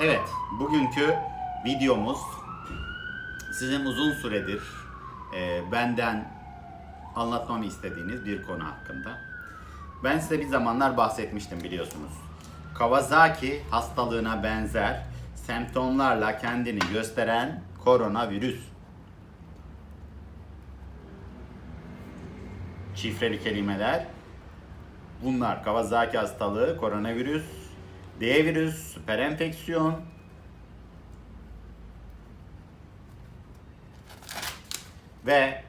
Evet, bugünkü videomuz sizin uzun süredir e, benden anlatmamı istediğiniz bir konu hakkında. Ben size bir zamanlar bahsetmiştim biliyorsunuz. Kawasaki hastalığına benzer semptomlarla kendini gösteren koronavirüs. Şifreli kelimeler Bunlar Kawasaki hastalığı, koronavirüs, D virüs, süper enfeksiyon, ve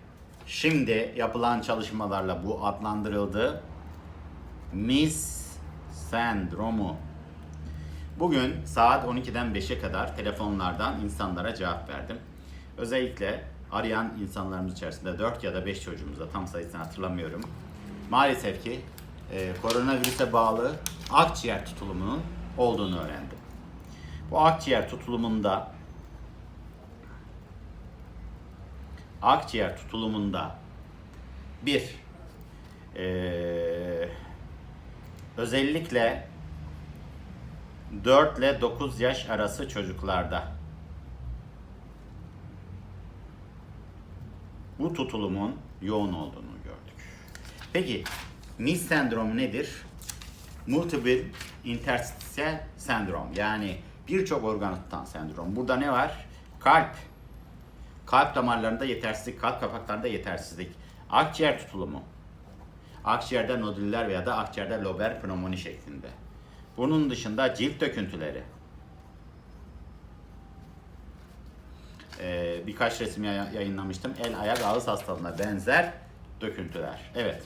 şimdi yapılan çalışmalarla bu adlandırıldı. MIS sendromu. Bugün saat 12'den 5'e kadar telefonlardan insanlara cevap verdim. Özellikle arayan insanlarımız içerisinde 4 ya da 5 çocuğumuzda tam sayısını hatırlamıyorum. Maalesef ki e, koronavirüse bağlı akciğer tutulumunun olduğunu öğrendim. Bu akciğer tutulumunda akciğer tutulumunda bir eee, özellikle 4 ile 9 yaş arası çocuklarda bu tutulumun yoğun olduğunu gördük. Peki MIS sendromu nedir? Multiple interstitial sendrom yani birçok organı tutan sendrom. Burada ne var? Kalp, kalp damarlarında yetersizlik, kalp kapaklarında yetersizlik, akciğer tutulumu, akciğerde nodüller veya da akciğerde lober pnömoni şeklinde. Bunun dışında cilt döküntüleri, Ee, birkaç resim yay- yayınlamıştım. El, ayak, ağız hastalığına benzer döküntüler. Evet.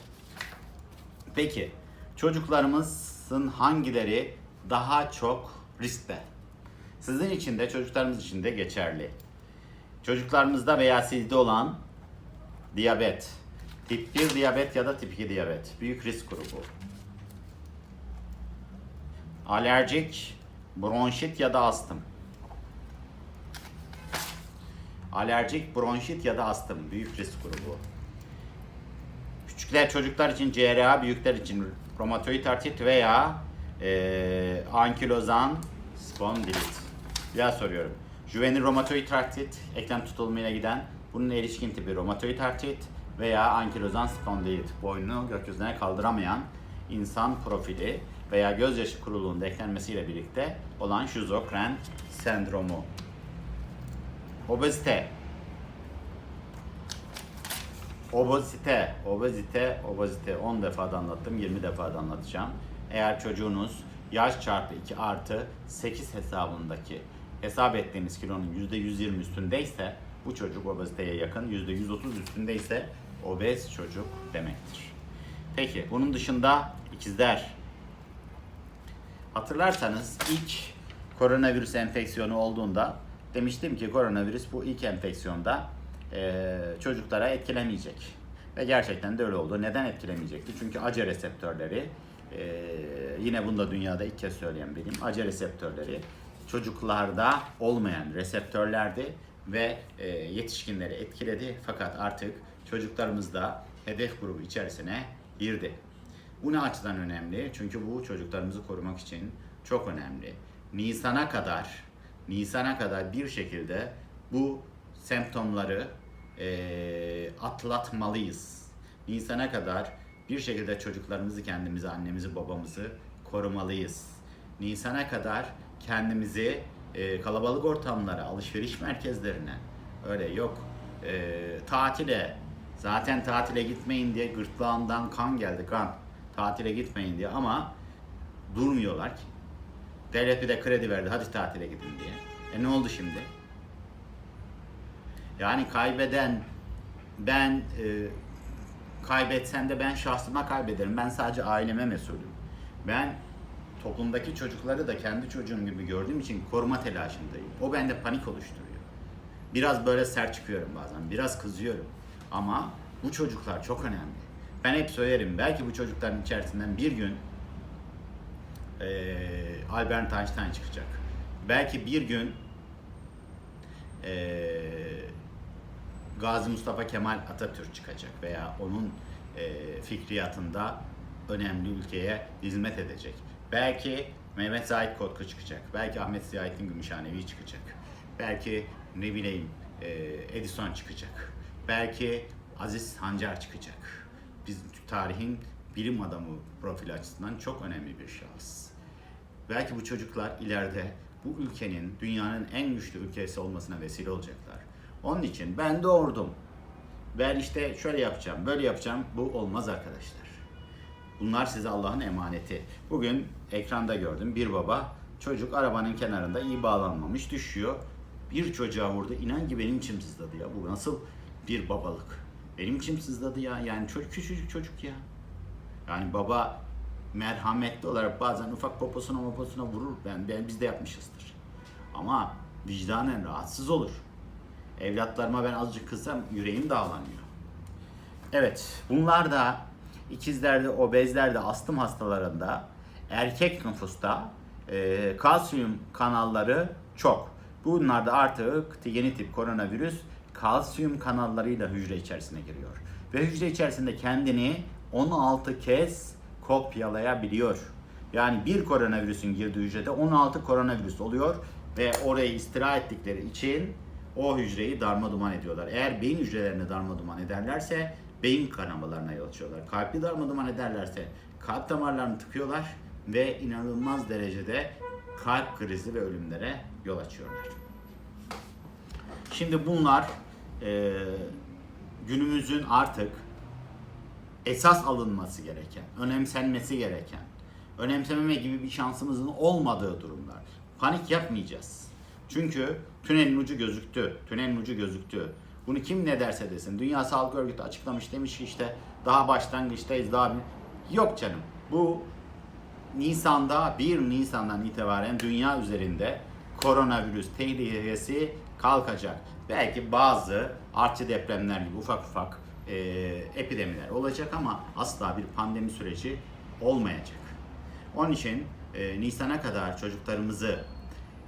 Peki çocuklarımızın hangileri daha çok riskte? Sizin için de çocuklarımız için de geçerli. Çocuklarımızda veya sizde olan diyabet, tip 1 diyabet ya da tip 2 diyabet büyük risk grubu. Alerjik, bronşit ya da astım. Alerjik, bronşit ya da astım büyük risk grubu. Küçükler çocuklar için CRA, büyükler için romatoid artrit veya e, ankilozan spondilit. Bir daha soruyorum. Juvenil romatoid artrit, eklem tutulmayla giden, bunun erişkin tipi romatoid artrit veya ankilozan spondilit, boynunu gökyüzüne kaldıramayan insan profili veya gözyaşı kuruluğunda eklenmesiyle birlikte olan şizofren sendromu. Obezite, Obezite, obezite, obezite 10 defa da anlattım, 20 defa da anlatacağım. Eğer çocuğunuz yaş çarpı 2 artı 8 hesabındaki hesap ettiğiniz kilonun %120 üstündeyse bu çocuk obeziteye yakın, %130 üstündeyse obez çocuk demektir. Peki bunun dışında ikizler. Hatırlarsanız ilk koronavirüs enfeksiyonu olduğunda demiştim ki koronavirüs bu ilk enfeksiyonda e, çocuklara etkilemeyecek. Ve gerçekten de öyle oldu. Neden etkilemeyecekti? Çünkü ACE reseptörleri e, yine bunu da dünyada ilk kez söyleyen benim. ACE reseptörleri çocuklarda olmayan reseptörlerdi ve e, yetişkinleri etkiledi. Fakat artık çocuklarımızda hedef grubu içerisine girdi. Bu ne açıdan önemli? Çünkü bu çocuklarımızı korumak için çok önemli. Nisan'a kadar, Nisan'a kadar bir şekilde bu semptomları eee, atlatmalıyız. Nisan'a kadar bir şekilde çocuklarımızı, kendimizi, annemizi, babamızı korumalıyız. Nisan'a kadar kendimizi eee, kalabalık ortamlara, alışveriş merkezlerine, öyle yok eee, tatile, zaten tatile gitmeyin diye gırtlağından kan geldi kan. Tatile gitmeyin diye ama durmuyorlar ki. Devlet bir de kredi verdi hadi tatile gidin diye. E ne oldu şimdi? Yani kaybeden ben e, kaybetsem de ben şahsıma kaybederim. Ben sadece aileme mesulüm. Ben toplumdaki çocukları da kendi çocuğum gibi gördüğüm için koruma telaşındayım. O bende panik oluşturuyor. Biraz böyle sert çıkıyorum bazen. Biraz kızıyorum. Ama bu çocuklar çok önemli. Ben hep söylerim. Belki bu çocukların içerisinden bir gün eee Albert Einstein çıkacak. Belki bir gün eee Gazi Mustafa Kemal Atatürk çıkacak veya onun eee fikriyatında önemli ülkeye hizmet edecek. Belki Mehmet Zahit Kotka çıkacak. Belki Ahmet Zahit'in Gümüşhanevi çıkacak. Belki ne bileyim e, Edison çıkacak. Belki Aziz Hancar çıkacak. Biz tarihin bilim adamı profili açısından çok önemli bir şahıs. Belki bu çocuklar ileride bu ülkenin dünyanın en güçlü ülkesi olmasına vesile olacaklar. Onun için ben doğurdum. Ben işte şöyle yapacağım, böyle yapacağım. Bu olmaz arkadaşlar. Bunlar size Allah'ın emaneti. Bugün ekranda gördüm bir baba çocuk arabanın kenarında iyi bağlanmamış düşüyor. Bir çocuğa vurdu. İnan ki benim içim sızladı ya. Bu nasıl bir babalık? Benim içim sızladı ya. Yani çocuk küçücük çocuk ya. Yani baba merhametli olarak bazen ufak poposuna poposuna vurur. Ben, ben biz de yapmışızdır. Ama vicdanen rahatsız olur. Evlatlarıma ben azıcık kızsam yüreğim dağlanıyor. Evet, bunlar da ikizlerde, obezlerde, astım hastalarında, erkek nüfusta e, kalsiyum kanalları çok. Bunlarda artık yeni tip koronavirüs kalsiyum kanallarıyla hücre içerisine giriyor. Ve hücre içerisinde kendini 16 kez kopyalayabiliyor. Yani bir koronavirüsün girdiği hücrede 16 koronavirüs oluyor ve orayı istirahat ettikleri için o hücreyi darma duman ediyorlar. Eğer beyin hücrelerini darma duman ederlerse beyin kanamalarına yol açıyorlar. Kalbi darma duman ederlerse kalp damarlarını tıkıyorlar ve inanılmaz derecede kalp krizi ve ölümlere yol açıyorlar. Şimdi bunlar e, günümüzün artık esas alınması gereken, önemsenmesi gereken, önemsememe gibi bir şansımızın olmadığı durumlar. Panik yapmayacağız. Çünkü tünelin ucu gözüktü. Tünelin ucu gözüktü. Bunu kim ne derse desin. Dünya Sağlık Örgütü açıklamış demiş ki işte daha başlangıçtayız daha bir... Yok canım. Bu Nisan'da 1 Nisan'dan itibaren dünya üzerinde koronavirüs tehlikesi kalkacak. Belki bazı artçı depremler gibi ufak ufak e, epidemiler olacak ama asla bir pandemi süreci olmayacak. Onun için e, Nisan'a kadar çocuklarımızı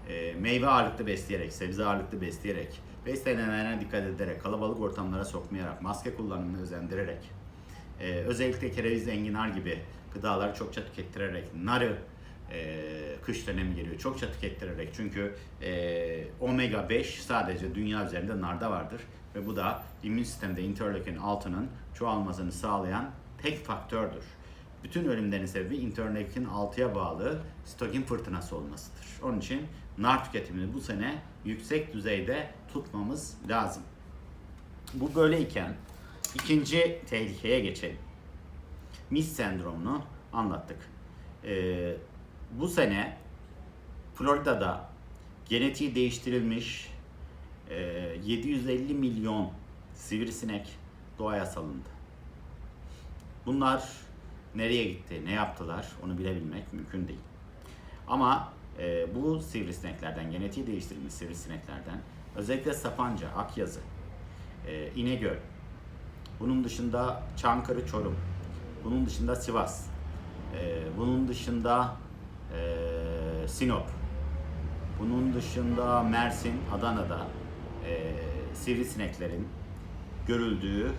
e, meyve ağırlıklı besleyerek, sebze ağırlıklı besleyerek, beslenenlerine dikkat ederek, kalabalık ortamlara sokmayarak, maske kullanımını özendirerek, e, özellikle kereviz, enginar gibi gıdaları çokça tükettirerek, narı e, kış dönemi geliyor çokça tükettirerek çünkü e, omega 5 sadece dünya üzerinde narda vardır ve bu da immün sistemde interleukin 6'nın çoğalmasını sağlayan tek faktördür. Bütün ölümlerin sebebi interleukin 6'ya bağlı sitokin fırtınası olmasıdır. Onun için nar tüketimini bu sene yüksek düzeyde tutmamız lazım. Bu böyleyken ikinci tehlikeye geçelim. MIS sendromunu anlattık. Ee, bu sene Florida'da genetiği değiştirilmiş e, 750 milyon sivrisinek doğaya salındı. Bunlar nereye gitti, ne yaptılar onu bilebilmek mümkün değil. Ama e, bu sivrisineklerden, genetiği değiştirilmiş sivrisineklerden özellikle Sapanca, Akyazı, e, İnegöl, bunun dışında Çankırı, Çorum, bunun dışında Sivas, e, bunun dışında e, Sinop, bunun dışında Mersin, Adana'da e, sivrisineklerin görüldüğü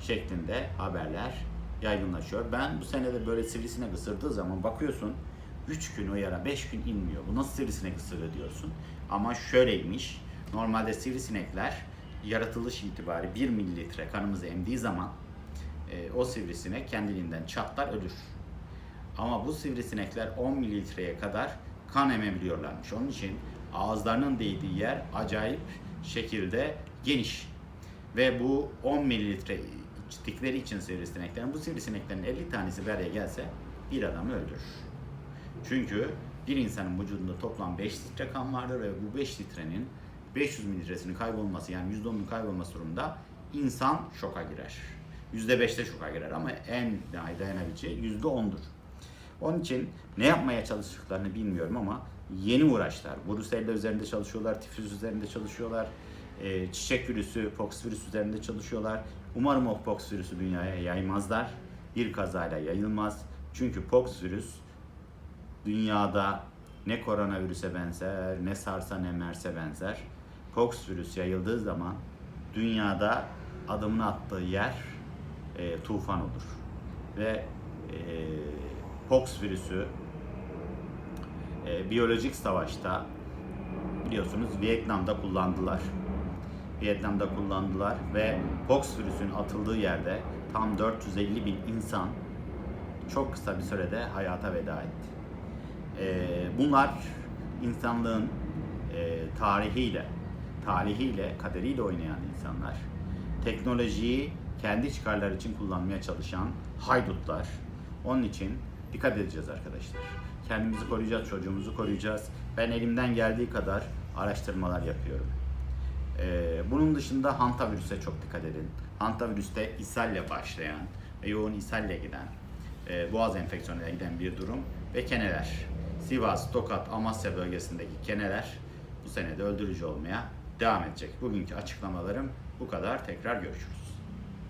şeklinde haberler yaygınlaşıyor. Ben bu senede böyle sivrisinek ısırdığı zaman bakıyorsun 3 gün uyara 5 gün inmiyor. Bu nasıl sivrisinek ısırdı diyorsun. Ama şöyleymiş. Normalde sivrisinekler yaratılış itibari 1 mililitre kanımızı emdiği zaman e, o sivrisinek kendiliğinden çatlar ölür. Ama bu sivrisinekler 10 mililitreye kadar kan emebiliyorlarmış. Onun için ağızlarının değdiği yer acayip şekilde geniş. Ve bu 10 mililitre içtikleri için sivrisineklerin, bu sivrisineklerin 50 tanesi bir araya gelse bir adamı öldürür. Çünkü bir insanın vücudunda toplam 5 litre kan vardır ve bu 5 litrenin 500 mililitresinin kaybolması yani %10'unun kaybolması durumunda insan şoka girer. %5'te şoka girer ama en dayanabileceği %10'dur. Onun için ne yapmaya çalıştıklarını bilmiyorum ama yeni uğraşlar. Brusella üzerinde çalışıyorlar, tifüs üzerinde çalışıyorlar, e, çiçek virüsü, pox virüsü üzerinde çalışıyorlar. Umarım o pox virüsü dünyaya yaymazlar. Bir kazayla yayılmaz. Çünkü pox virüs dünyada ne koronavirüse benzer, ne sarsa ne merse benzer. Pox virüs yayıldığı zaman dünyada adımını attığı yer e, tufan olur. Ve e, pox virüsü e, biyolojik savaşta biliyorsunuz Vietnam'da kullandılar. Vietnam'da kullandılar ve Pox virüsün atıldığı yerde tam 450 bin insan çok kısa bir sürede hayata veda etti. Ee, bunlar insanlığın e, tarihiyle, tarihiyle, kaderiyle oynayan insanlar. Teknolojiyi kendi çıkarları için kullanmaya çalışan haydutlar. Onun için dikkat edeceğiz arkadaşlar. Kendimizi koruyacağız, çocuğumuzu koruyacağız. Ben elimden geldiği kadar araştırmalar yapıyorum. Ee, bunun dışında hantavirüse çok dikkat edin. Hantavirüste ishalle başlayan ve yoğun ishalle giden, e, boğaz enfeksiyonuna giden bir durum ve keneler. Sivas, Tokat, Amasya bölgesindeki keneler bu sene de öldürücü olmaya devam edecek. Bugünkü açıklamalarım bu kadar. Tekrar görüşürüz.